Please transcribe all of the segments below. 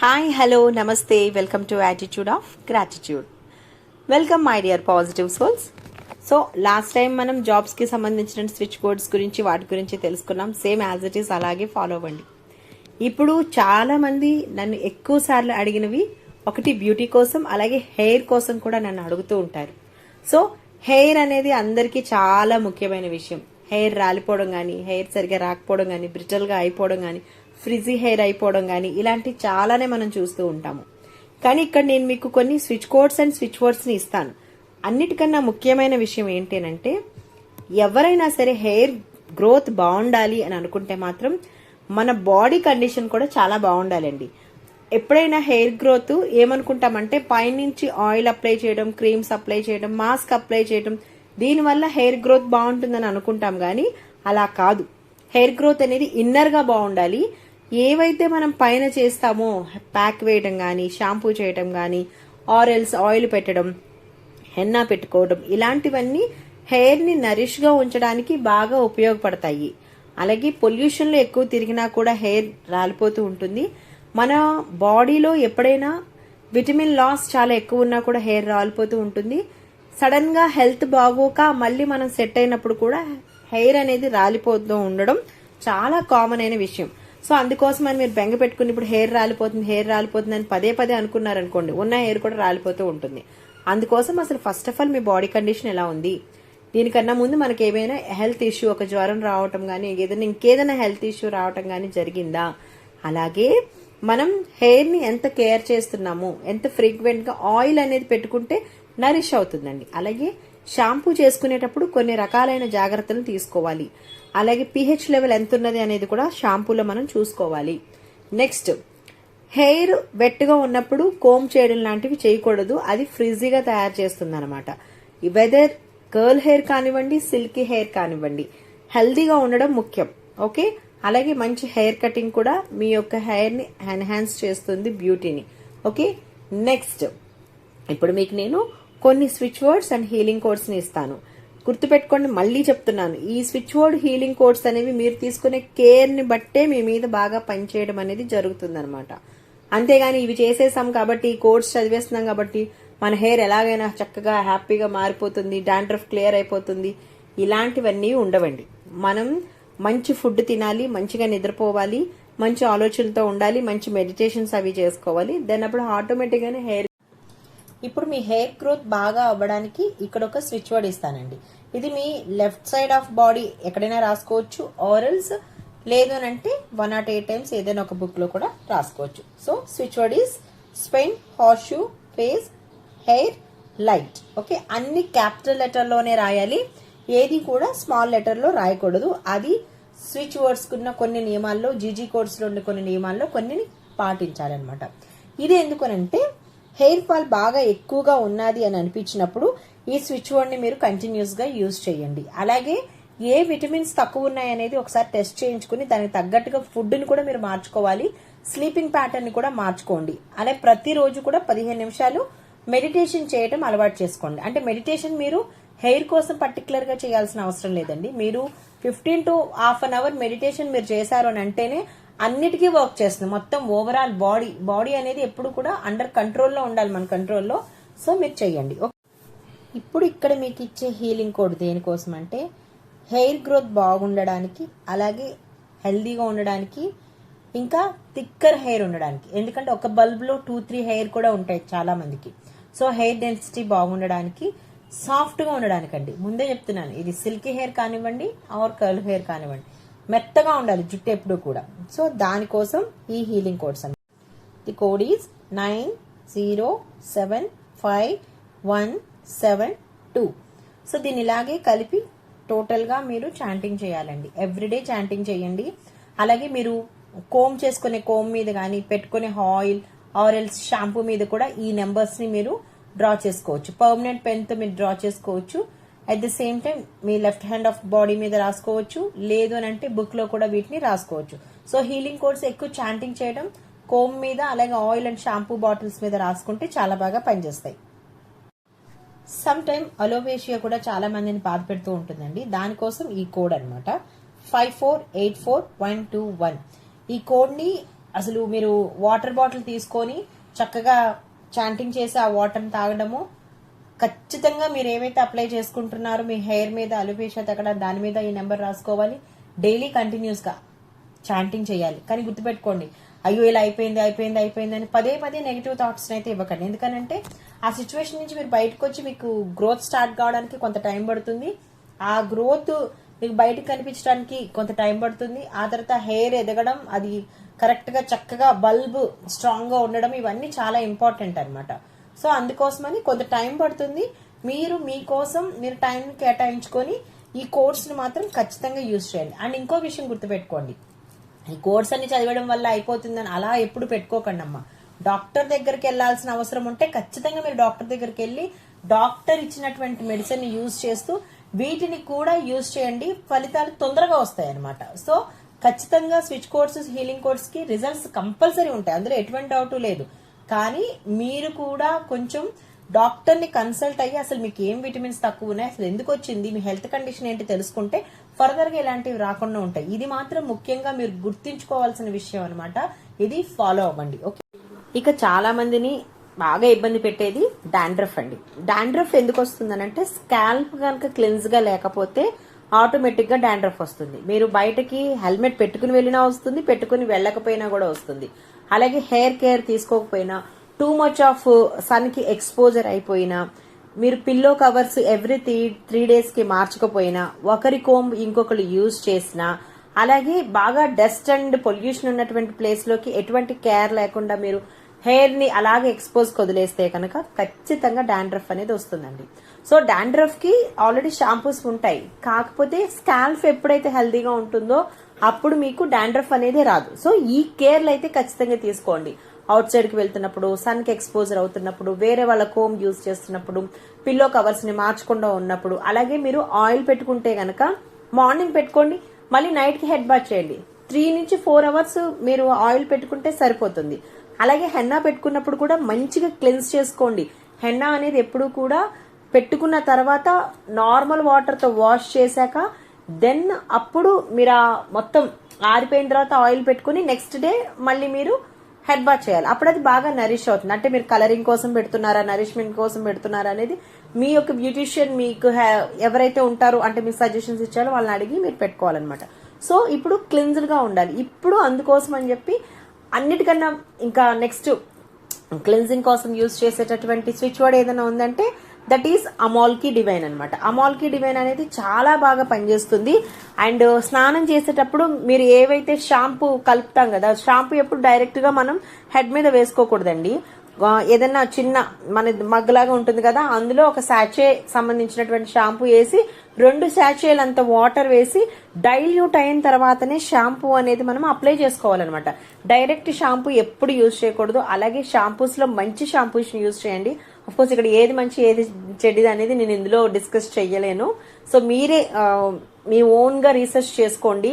Hi hello నమస్తే welcome to attitude of gratitude welcome my dear positive souls so last time మనం జాబ్స్కి సంబంధించిన switch boards గురించి వాటి గురించి తెలుసుకున్నాం. సేమ్ యాజ్ ఇట్ ఈస్ అలాగే ఫాలో అవ్వండి. ఇప్పుడు చాలామంది నన్ను ఎక్కువ సార్లు అడిగినవి ఒకటి బ్యూటీ కోసం అలాగే హెయిర్ కోసం కూడా నన్ను అడుగుతూ ఉంటారు. సో హెయిర్ అనేది అందరికీ చాలా ముఖ్యమైన విషయం. హెయిర్ రాలిపోవడం కానీ హెయిర్ సరిగా రాకపోవడం కానీ బ్రిటల్గా అయిపోవడం కానీ ఫ్రిజీ హెయిర్ అయిపోవడం కానీ ఇలాంటి చాలానే మనం చూస్తూ ఉంటాము. కానీ ఇక్కడ నేను మీకు కొన్ని స్విచ్ కోడ్స్ అండ్ స్విచ్ వర్డ్స్ని ఇస్తాను. అన్నిటికన్నా ముఖ్యమైన విషయం ఏంటంటే ఎవరైనా సరే హెయిర్ గ్రోత్ బాగుండాలి అని అనుకుంటే మాత్రం మన బాడీ కండిషన్ కూడా చాలా బాగుండాలండి. ఎప్పుడైనా హెయిర్ గ్రోత్ ఏమనుకుంటామంటే పైనుంచి ఆయిల్ అప్లై చేయడం క్రీమ్స్ అప్లై చేయడం మాస్క్ అప్లై చేయడం దీనివల్ల హెయిర్ గ్రోత్ బాగుంటుందని అనుకుంటాం కానీ అలా కాదు. హెయిర్ గ్రోత్ అనేది ఇన్నర్గా బాగుండాలి. ఏవైతే మనం పైన చేస్తామో ప్యాక్ వేయడం కానీ షాంపూ చేయడం కానీ ఆరెల్స్ ఆయిల్ పెట్టడం హెన్నా పెట్టుకోవడం ఇలాంటివన్నీ హెయిర్ని నరిష్గా ఉంచడానికి బాగా ఉపయోగపడతాయి. అలాగే పొల్యూషన్లో ఎక్కువ తిరిగినా కూడా హెయిర్ రాలిపోతూ ఉంటుంది. మన బాడీలో ఎప్పుడైనా విటమిన్ లాస్ చాలా ఎక్కువ ఉన్నా కూడా హెయిర్ రాలిపోతూ ఉంటుంది. సడన్గా హెల్త్ బాగోక మళ్ళీ మనం సెట్ అయినప్పుడు కూడా హెయిర్ అనేది రాలిపోతూ ఉండడం చాలా కామన్ అయిన విషయం. సో అందుకోసం అని మీరు బెంగ పెట్టుకుని ఇప్పుడు హెయిర్ రాలిపోతుంది హెయిర్ రాలిపోతుంది అని పదే పదే అనుకున్నారనుకోండి ఉన్న హెయిర్ కూడా రాలిపోతూ ఉంటుంది. అందుకోసం అసలు ఫస్ట్ ఆఫ్ ఆల్ మీ బాడీ కండిషన్ ఎలా ఉంది? దీనికన్నా ముందు మనకి ఏమైనా హెల్త్ ఇష్యూ ఒక జ్వరం రావటం కానీ ఏదైనా ఇంకేదైనా హెల్త్ ఇష్యూ రావటం కానీ జరిగిందా? అలాగే మనం హెయిర్ని ఎంత కేర్ చేస్తున్నాము ఎంత ఫ్రీక్వెంట్గా ఆయిల్ అనేది పెట్టుకుంటే నరిష్ అవుతుందండి. అలాగే షాంపూ చేసుకునేటప్పుడు కొన్ని రకాలైన జాగ్రత్తలు తీసుకోవాలి. అలాగే పిహెచ్ లెవెల్ ఎంత ఉన్నది అనేది కూడా షాంపూలో మనం చూసుకోవాలి. నెక్స్ట్ హెయిర్ వెట్గా ఉన్నప్పుడు కోమ్ చేయడం లాంటివి చేయకూడదు. అది ఫ్రిజీగా తయారు చేస్తుంది అనమాట వెదర్ కర్ల్ హెయిర్ కానివ్వండి సిల్కీ హెయిర్ కానివ్వండి హెల్దీగా ఉండడం ముఖ్యం. ఓకే? అలాగే మంచి హెయిర్ కటింగ్ కూడా మీ యొక్క హెయిర్ని ఎన్హాన్స్ చేస్తుంది బ్యూటీని. ఓకే? నెక్స్ట్ ఇప్పుడు మీకు నేను కొన్ని స్విచ్ వర్డ్స్ అండ్ హీలింగ్ కోడ్స్ని ఇస్తాను. గుర్తుపెట్టుకోండి మళ్ళీ చెప్తున్నాను. ఈ స్విచ్ బోర్డ్ హీలింగ్ కోడ్స్ అనేవి మీరు తీసుకునే కేర్ని బట్టే మీ మీద బాగా పనిచేయడం అనేది జరుగుతుంది అనమాట అంతేగాని ఇవి చేసేసాం కాబట్టి ఈ కోడ్స్ చదివేస్తున్నాం కాబట్టి మన హెయిర్ ఎలాగైనా చక్కగా హ్యాపీగా మారిపోతుంది డాండ్రఫ్ క్లియర్ అయిపోతుంది. ఇలాంటివన్నీ ఉండవండి. మనం మంచి ఫుడ్ తినాలి మంచిగా నిద్రపోవాలి మంచి ఆలోచనలతో ఉండాలి మంచి మెడిటేషన్స్ అవి చేసుకోవాలి. దెన్ అప్పుడు ఆటోమేటిక్గానే హెయిర్ ఇప్పుడు మీ హెయిర్ గ్రోత్ బాగా అవ్వడానికి ఇక్కడ ఒక స్విచ్ వర్డ్ ఇస్తానండి. ఇది మీ లెఫ్ట్ సైడ్ ఆఫ్ బాడీ ఎక్కడైనా రాసుకోవచ్చు. ఆరల్స్ లేదు అని అంటే వన్ నాట్ ఎయిట్ టైమ్స్ ఏదైనా ఒక బుక్లో కూడా రాసుకోవచ్చు. So switch word is spen horseshoe shoe face hair light okay అన్ని క్యాపిటల్ లెటర్లోనే రాయాలి. ఏది కూడా స్మాల్ లెటర్లో రాయకూడదు. అది స్విచ్ వర్డ్స్కున్న కొన్ని నియమాల్లో జీజీ కోడ్స్లో ఉన్న కొన్ని నియమాల్లో కొన్ని పాటించాలన్నమాట. ఇది ఎందుకనంటే హెయిర్ ఫాల్ బాగా ఎక్కువగా ఉన్నది అని అనిపించినప్పుడు ఈ స్విచ్ బోర్డ్ని మీరు కంటిన్యూస్గా యూజ్ చేయండి. అలాగే ఏ విటమిన్స్ తక్కువ ఉన్నాయి అనేది ఒకసారి టెస్ట్ చేయించుకుని దానికి తగ్గట్టుగా ఫుడ్ని కూడా మీరు మార్చుకోవాలి. స్లీపింగ్ ప్యాటర్న్ కూడా మార్చుకోండి. అలాగే ప్రతిరోజు కూడా పదిహేను నిమిషాలు మెడిటేషన్ చేయడం అలవాటు చేసుకోండి. అంటే మెడిటేషన్ మీరు హెయిర్ కోసం పర్టికులర్గా చేయాల్సిన అవసరం లేదండి. మీరు fifteen to half an hour meditation మీరు చేశారు అని అంటేనే అన్నిటికీ వర్క్ చేస్తుంది. మొత్తం ఓవరాల్ బాడీ బాడీ అనేది ఎప్పుడు కూడా అండర్ కంట్రోల్లో ఉండాలి మన కంట్రోల్లో. సో మీరు చేయండి. ఇప్పుడు ఇక్కడ మీకు ఇచ్చే హీలింగ్ కోడ్ దేనికోసం అంటే హెయిర్ గ్రోత్ బాగుండడానికి అలాగే హెల్దీగా ఉండడానికి ఇంకా థిక్కర్ హెయిర్ ఉండడానికి. ఎందుకంటే ఒక బల్బ్లో టూ త్రీ హెయిర్ కూడా ఉంటాయి చాలామందికి. సో హెయిర్ డెన్సిటీ బాగుండడానికి సాఫ్ట్గా ఉండడానికండి. ముందే చెప్తున్నాను ఇది సిల్కీ హెయిర్ కానివ్వండి ఆర్ కర్ల్ హెయిర్ కానివ్వండి. మెత్తగా ఉండాలి జుట్టు ఎప్పుడు కూడా. సో దానికోసం ఈ హీలింగ్ కోడ్స్ అండి the code is nine zero seven five one seven two. So దీన్ని ఇలాగే కలిపి టోటల్గా మీరు చాంటింగ్ చేయాలండి. ఎవ్రీడే చాంటింగ్ చేయండి. అలాగే మీరు కోమ్ చేసుకునే కోమ్ మీద కానీ పెట్టుకునే ఆయిల్ ఆరెల్స్ షాంపూ మీద కూడా ఈ నెంబర్స్ని మీరు డ్రా చేసుకోవచ్చు. పర్మనెంట్ పెన్తో మీరు డ్రా చేసుకోవచ్చు. అట్ ద సేమ్ టైం మీ లెఫ్ట్ హ్యాండ్ ఆఫ్ బాడీ మీద రాసుకోవచ్చు. లేదు అని అంటే బుక్లో కూడా వీటిని రాసుకోవచ్చు. సో హీలింగ్ కోడ్స్ ఎక్కువ చాంటింగ్ చేయడం కోమ్ మీద అలాగే ఆయిల్ అండ్ షాంపూ బాటిల్స్ మీద రాసుకుంటే చాలా బాగా పనిచేస్తాయి. సమ్ టైమ్ అలోవేషియా కూడా చాలా మందిని బాధ పెడుతూ ఉంటుందండి. దానికోసం ఈ కోడ్ అనమాట five four eight four one two one. ఈ కోడ్ని అసలు మీరు వాటర్ బాటిల్ తీసుకొని చక్కగా చాంటింగ్ చేసి ఆ వాటర్ని తాగడము ఖచ్చితంగా మీరు ఏమైతే అప్లై చేసుకుంటున్నారో మీ హెయిర్ మీద అలుపేషా తగ్గడం దాని మీద ఈ నెంబర్ రాసుకోవాలి. డైలీ కంటిన్యూస్గా చాంటింగ్ చేయాలి. కానీ గుర్తుపెట్టుకోండి అయ్యో ఇలా అయిపోయింది అయిపోయింది అయిపోయింది అని పదే పదే నెగిటివ్ థాట్స్ అయితే ఇవ్వకండి. ఎందుకనంటే ఆ సిచ్యువేషన్ నుంచి మీరు బయటకు వచ్చి మీకు గ్రోత్ స్టార్ట్ కావడానికి కొంత టైం పడుతుంది. ఆ గ్రోత్ మీకు బయటకు కనిపించడానికి కొంత టైం పడుతుంది. ఆ తర్వాత హెయిర్ ఎదగడం అది కరెక్ట్గా చక్కగా బల్బ్ స్ట్రాంగ్గా ఉండడం ఇవన్నీ చాలా ఇంపార్టెంట్ అన్నమాట. సో అందుకోసమని కొంత టైం పడుతుంది. మీరు మీకోసం మీరు టైం కేటాయించుకొని ఈ కోర్స్ని మాత్రం ఖచ్చితంగా యూజ్ చేయండి. అండ్ ఇంకో విషయం గుర్తుపెట్టుకోండి. ఈ కోర్స్ అన్ని చదవడం వల్ల అయిపోతుందని అలా ఎప్పుడు పెట్టుకోకండి అమ్మా డాక్టర్ దగ్గరికి వెళ్ళాల్సిన అవసరం ఉంటే ఖచ్చితంగా మీరు డాక్టర్ దగ్గరికి వెళ్ళి డాక్టర్ ఇచ్చినటువంటి మెడిసిన్ని యూజ్ చేస్తూ వీటిని కూడా యూజ్ చేయండి. ఫలితాలు తొందరగా వస్తాయి అనమాట సో ఖచ్చితంగా స్విచ్ కోర్సెస్ హీలింగ్ కోర్స్కి రిజల్ట్స్ కంపల్సరీ ఉంటాయి. అందులో ఎటువంటి డౌట్ లేదు. కానీ మీరు కూడా కొంచెం డాక్టర్ని కన్సల్ట్ అయ్యి అసలు మీకు ఏం విటమిన్స్ తక్కువ ఉన్నాయి అసలు ఎందుకు వచ్చింది మీ హెల్త్ కండిషన్ ఏంటి తెలుసుకుంటే ఫర్దర్గా ఇలాంటివి రాకుండా ఉంటాయి. ఇది మాత్రం ముఖ్యంగా మీరు గుర్తించుకోవాల్సిన విషయం అనమాట ఇది ఫాలో అవ్వండి. ఓకే. ఇక చాలా మందిని బాగా ఇబ్బంది పెట్టేది డాండ్రఫ్ అండి. డాండ్రఫ్ ఎందుకు వస్తుందనంటే స్కాల్ప్ కనుక క్లిన్స్గా లేకపోతే ఆటోమేటిక్గా డాండ్రఫ్ వస్తుంది. మీరు బయటకి హెల్మెట్ పెట్టుకుని వెళ్ళినా వస్తుంది పెట్టుకుని వెళ్ళకపోయినా కూడా వస్తుంది. అలాగే హెయిర్ కేర్ తీసుకోకపోయినా టూ మచ్ ఆఫ్ సన్కి ఎక్స్పోజర్ అయిపోయినా మీరు pillow covers every three three డేస్కి మార్చకపోయినా ఒకరి కోమ్ ఇంకొకరు యూజ్ చేసినా అలాగే బాగా డస్ట్ అండ్ పొల్యూషన్ ఉన్నటువంటి ప్లేస్లోకి ఎటువంటి కేర్ లేకుండా మీరు హెయిర్ని అలాగే ఎక్స్పోజ్ వదిలేస్తే కనుక ఖచ్చితంగా డాండ్రఫ్ అనేది వస్తుందండి. సో డాండ్రఫ్కి ఆల్రెడీ షాంపూస్ ఉంటాయి. కాకపోతే స్కాల్ఫ్ ఎప్పుడైతే హెల్దీగా ఉంటుందో అప్పుడు మీకు డాండ్రఫ్ అనేది రాదు. సో ఈ కేర్లు అయితే ఖచ్చితంగా తీసుకోండి. అవుట్ సైడ్కి వెళ్తున్నప్పుడు సన్కి ఎక్స్పోజర్ అవుతున్నప్పుడు వేరే వాళ్ళ కోమ్ యూజ్ చేస్తున్నప్పుడు పిల్లో కవర్స్ని మార్చకుండా ఉన్నప్పుడు అలాగే మీరు ఆయిల్ పెట్టుకుంటే గనక మార్నింగ్ పెట్టుకోండి. మళ్ళీ నైట్కి హెడ్ బాత్ చేయండి. త్రీ నుంచి ఫోర్ అవర్స్ మీరు ఆయిల్ పెట్టుకుంటే సరిపోతుంది. అలాగే హెన్నా పెట్టుకున్నప్పుడు కూడా మంచిగా క్లెన్స్ చేసుకోండి. హెన్నా అనేది ఎప్పుడు కూడా పెట్టుకున్న తర్వాత నార్మల్ వాటర్తో వాష్ చేశాక దెన్ అప్పుడు మీరు ఆ మొత్తం ఆరిపోయిన తర్వాత ఆయిల్ పెట్టుకుని నెక్స్ట్ డే మళ్ళీ మీరు హెడ్ బాత్ చేయాలి. అప్పుడు అది బాగా నరిష్ అవుతుంది. అంటే మీరు కలరింగ్ కోసం పెడుతున్నారా నరిష్మెంట్ కోసం పెడుతున్నారా అనేది మీ యొక్క బ్యూటిషియన్ మీకు ఎవరైతే ఉంటారో అంటే మీ సజెషన్స్ ఇచ్చారో వాళ్ళని అడిగి మీరు పెట్టుకోవాలన్నమాట. సో ఇప్పుడు క్లిన్జ్డ్గా ఉండాలి. ఇప్పుడు అందుకోసం అని చెప్పి అన్నిటికన్నా ఇంకా నెక్స్ట్ క్లిన్జింగ్ కోసం యూజ్ చేసేటటువంటి స్విచ్ వర్డ్ ఏదైనా ఉందంటే దట్ ఈస్ అమాల్కీ డివైన్ అనమాట అమాల్కీ డివైన్ అనేది చాలా బాగా పనిచేస్తుంది. అండ్ స్నానం చేసేటప్పుడు మీరు ఏవైతే షాంపూ కలుపుతాం కదా షాంపూ ఎప్పుడు డైరెక్ట్గా మనం హెడ్ మీద వేసుకోకూడదండి. ఏదన్నా ఏదైనా చిన్న మన మగ్గులాగా ఉంటుంది కదా అందులో ఒక శాచే సంబంధించినటువంటి షాంపూ వేసి రెండు శాచేలంత అంత వాటర్ వేసి డైల్యూట్ అయిన తర్వాతనే షాంపూ అనేది మనం అప్లై చేసుకోవాలన్నమాట. డైరెక్ట్ షాంపూ ఎప్పుడు యూజ్ చేయకూడదు. అలాగే షాంపూస్లో మంచి షాంపూస్ యూజ్ చేయండి. కోర్స్ ఇక్కడ ఏది మంచి ఏది చెడ్డిది అనేది నేను ఇందులో డిస్కస్ చేయలేను. సో మీరే మీ ఓన్గా రీసెర్చ్ చేసుకోండి.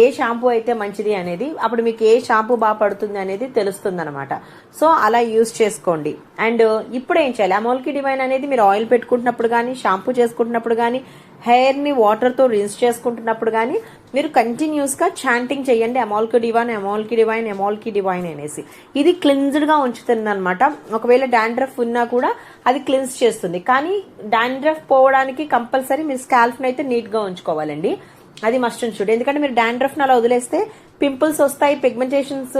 ఏ షాంపూ అయితే మంచిది అనేది అప్పుడు మీకు ఏ షాంపూ బాగా పడుతుంది అనేది తెలుస్తుంది అనమాట సో అలా యూజ్ చేసుకోండి. అండ్ ఇప్పుడు ఏం చేయాలి? అమోల్కి డివైన్ అనేది మీరు ఆయిల్ పెట్టుకుంటున్నప్పుడు కానీ షాంపూ చేసుకుంటున్నప్పుడు కానీ హెయిర్ని వాటర్తో రిన్స్ చేసుకుంటున్నప్పుడు కానీ మీరు కంటిన్యూస్గా చాంటింగ్ చేయండి అమాల్కి డివైన్ అమాల్కి డివైన్ అమాల్కి డివైన్ అనేసి. ఇది క్లిన్జ్డ్గా ఉంచుతుంది అనమాట ఒకవేళ డాండ్రఫ్ ఉన్నా కూడా అది క్లిన్స్ చేస్తుంది. కానీ డాండ్రఫ్ పోవడానికి కంపల్సరీ మీ స్కాల్ఫ్ అయితే నీట్గా ఉంచుకోవాలండి. అది మస్ట్ చూడు ఎందుకంటే మీరు డాండ్రఫ్ అలా వదిలేస్తే పింపుల్స్ వస్తాయి పిగ్మెంటేషన్స్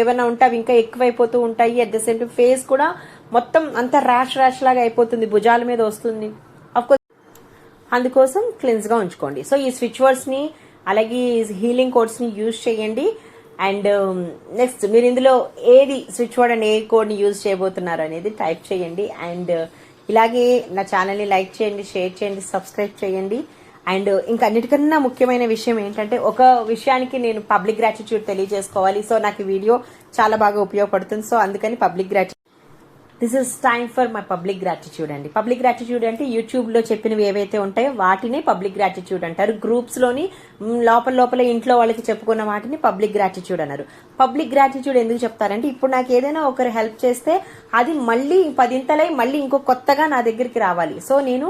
ఏమైనా ఉంటే అవి ఇంకా ఎక్కువైపోతూ ఉంటాయి. At the same time face కూడా మొత్తం అంత ర్యాష్ ర్యాష్ లాగా అయిపోతుంది భుజాల మీద వస్తుంది. అఫ్కోర్స్ అందుకోసం క్లిన్స్గా ఉంచుకోండి. సో ఈ స్విచ్ వర్డ్స్ని అలాగే హీలింగ్ కోడ్స్ని యూజ్ చేయండి. అండ్ నెక్స్ట్ um, మీరు ఇందులో ఏది స్విచ్ వర్డ్ అండ్ ఏ కోడ్ని యూజ్ చేయబోతున్నారు అనేది టైప్ చేయండి. అండ్ uh, ఇలాగే నా ఛానల్ని లైక్ చేయండి షేర్ చేయండి సబ్స్క్రైబ్ చేయండి. అండ్ ఇంకన్నిటికన్నా ముఖ్యమైన విషయం ఏంటంటే ఒక విషయానికి నేను పబ్లిక్ గ్రాటిట్యూడ్ తెలియజేసుకోవాలి. సో నాకు ఈ వీడియో చాలా బాగా ఉపయోగపడుతుంది. సో అందుకని public gratitude this is time for my public gratitude అండి. పబ్లిక్ గ్రాటిట్యూడ్ అంటే యూట్యూబ్లో చెప్పినవి ఏవైతే ఉంటాయో వాటినే పబ్లిక్ గ్రాటిట్యూడ్ అంటారు. గ్రూప్స్లోని లోపల లోపల ఇంట్లో వాళ్ళకి చెప్పుకున్న వాటిని పబ్లిక్ గ్రాటిట్యూడ్ అన్నారు. పబ్లిక్ గ్రాటిట్యూడ్ ఎందుకు చెప్తారంటే ఇప్పుడు నాకు ఏదైనా ఒకరు హెల్ప్ చేస్తే అది మళ్ళీ పదింతలై మళ్ళీ ఇంకో కొత్తగా నా దగ్గరికి రావాలి. సో నేను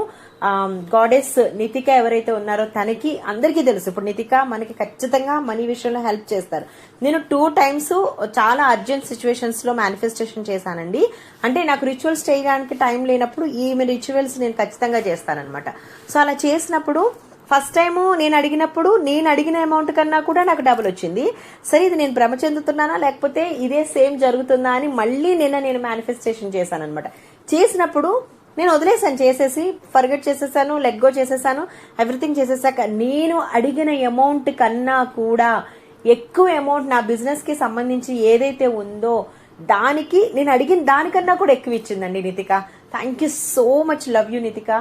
గాడెస్ నితిక ఎవరైతే ఉన్నారో తనకి అందరికీ తెలుసు. ఇప్పుడు నితిక మనకి ఖచ్చితంగా మనీ విషయంలో హెల్ప్ చేస్తారు. నేను టూ టైమ్స్ చాలా అర్జెంట్ సిచ్యువేషన్స్లో మేనిఫెస్టేషన్ చేశానండి. అంటే నాకు రిచువల్స్ చేయడానికి టైం లేనప్పుడు ఈమె రిచువల్స్ నేను ఖచ్చితంగా చేస్తానన్నమాట. సో అలా చేసినప్పుడు ఫస్ట్ టైము నేను అడిగినప్పుడు నేను అడిగిన అమౌంట్ కన్నా కూడా నాకు డబుల్ వచ్చింది. సరే ఇది నేను భ్రమ చెందుతున్నానా? లేకపోతే ఇదే సేమ్ జరుగుతుందా అని మళ్ళీ నిన్న నేను మేనిఫెస్టేషన్ చేశాను అనమాట చేసినప్పుడు నేను వదిలేసాను చేసేసి ఫర్గెట్ చేసేసాను లెట్ గో చేసేసాను ఎవ్రీథింగ్ చేసేసాక నేను అడిగిన అమౌంట్ కన్నా కూడా ఎక్కువ అమౌంట్ నా బిజినెస్కి సంబంధించి ఏదైతే ఉందో దానికి నేను అడిగిన దానికన్నా కూడా ఎక్కువ ఇచ్చిందండి Nithika. Thank you so much love you Nithika.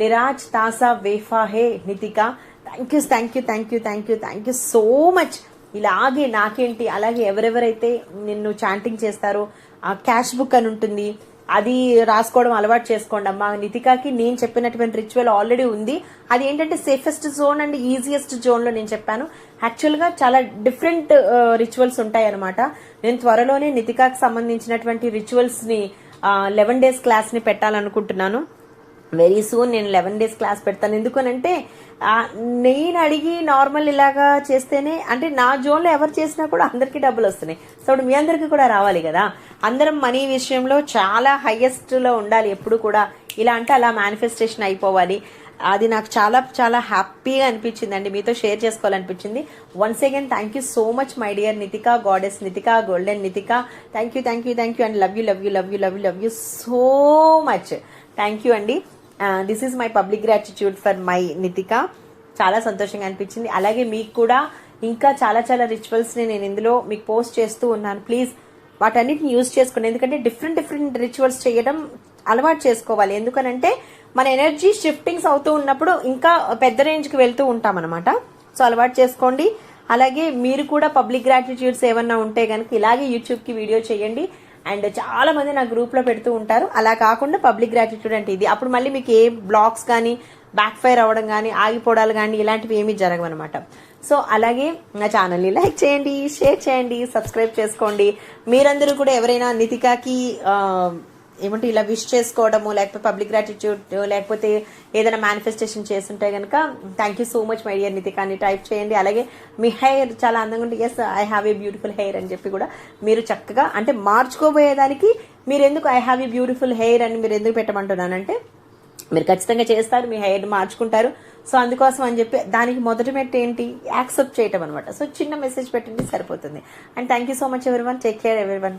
లిరాజ్ తాసా వేఫా hey Nithika. Thank you thank you thank you thank you thank you so much ఇలాగే నాకేంటి అలాగే ఎవరెవరైతే నిన్ను చాంటింగ్ చేస్తారో ఆ క్యాష్ బుక్ అని ఉంటుంది అది రాసుకోవడం అలవాటు చేసుకోండి అమ్మా. నితికాకి నేను చెప్పినటువంటి రిచువల్ ఆల్రెడీ ఉంది. అది ఏంటంటే సేఫెస్ట్ జోన్ అండ్ ఈజియెస్ట్ జోన్లో నేను చెప్పాను. యాక్చువల్గా చాలా డిఫరెంట్ రిచువల్స్ uh, ఉంటాయి అనమాట నేను త్వరలోనే నితికాకి సంబంధించినటువంటి రిచువల్స్ని లెవెన్ డేస్ క్లాస్ని పెట్టాలనుకుంటున్నాను. వెరీ సూన్ నేను లెవెన్ డేస్ క్లాస్ పెడతాను. ఎందుకనంటే నేను అడిగి నార్మల్ ఇలాగా చేస్తేనే అంటే నా జోన్లో ఎవరు చేసినా కూడా అందరికీ డబ్బులు వస్తున్నాయి. సో ఇప్పుడు మీ అందరికీ కూడా రావాలి కదా? అందరం మనీ విషయంలో చాలా హయ్యెస్ట్లో ఉండాలి. ఎప్పుడు కూడా ఇలా అంటే అలా మేనిఫెస్టేషన్ అయిపోవాలి. అది నాకు చాలా చాలా హ్యాపీగా అనిపించింది అండి మీతో share చేసుకోవాలనిపించింది. Once again thank you so much my dear Nithika goddess Nithika golden Nithika thank you thank you thank you and love you love you love you love you love you so much thank you అండి this is my public gratitude for my Nithika చాలా సంతోషంగా అనిపించింది. అలాగే మీకు కూడా ఇంకా చాలా చాలా రిచువల్స్ని నేను ఇందులో మీకు పోస్ట్ చేస్తూ ఉన్నాను. ప్లీజ్ వాటన్నిటిని యూజ్ చేసుకోండి. ఎందుకంటే డిఫరెంట్ డిఫరెంట్ రిచువల్స్ చేయడం అలవాటు చేసుకోవాలి. ఎందుకనంటే మన ఎనర్జీ షిఫ్టింగ్స్ అవుతూ ఉన్నప్పుడు ఇంకా పెద్ద రేంజ్కి వెళ్తూ ఉంటాం అనమాట సో అలవాటు చేసుకోండి. అలాగే మీరు కూడా పబ్లిక్ గ్రాటిట్యూడ్స్ ఏమన్నా ఉంటే కనుక ఇలాగే యూట్యూబ్కి వీడియో చేయండి. అండ్ చాలా మంది నా గ్రూప్లో పెడుతూ ఉంటారు. అలా కాకుండా పబ్లిక్ గ్రాటిట్యూడ్ అంటే ఇది. అప్పుడు మళ్ళీ మీకు ఏ బ్లాగ్స్ కానీ బ్యాక్ ఫైర్ అవ్వడం కానీ ఆగిపోవడాలు కానీ ఇలాంటివి ఏమీ జరగవన్నమాట సో అలాగే నా ఛానల్ని లైక్ చేయండి షేర్ చేయండి సబ్స్క్రైబ్ చేసుకోండి. మీరందరూ కూడా ఎవరైనా నితికాకి ఏమంటే ఇలా విష్ చేసుకోవడము లేకపోతే పబ్లిక్ గ్రాటిట్యూడ్ లేకపోతే ఏదైనా మేనిఫెస్టేషన్ చేస్తుంటే కనుక thank you so much my dear Nithika అని టైప్ చేయండి. అలాగే మీ హెయిర్ చాలా అందంగా ఉంటే yes I have a beautiful hair అని చెప్పి కూడా మీరు చక్కగా అంటే మార్చుకోబోయేదానికి మీరు ఎందుకు I have a beautiful hair అని మీరు ఎందుకు పెట్టమంటున్నానంటే మీరు ఖచ్చితంగా చేస్తారు మీ హెయిర్ మార్చుకుంటారు. సో అందుకోసం అని చెప్పి దానికి మొదటి మెట్టు ఏంటి? యాక్సెప్ట్ చేయటం అనమాట సో చిన్న మెసేజ్ పెట్టండి సరిపోతుంది. And thank you so much everyone take care everyone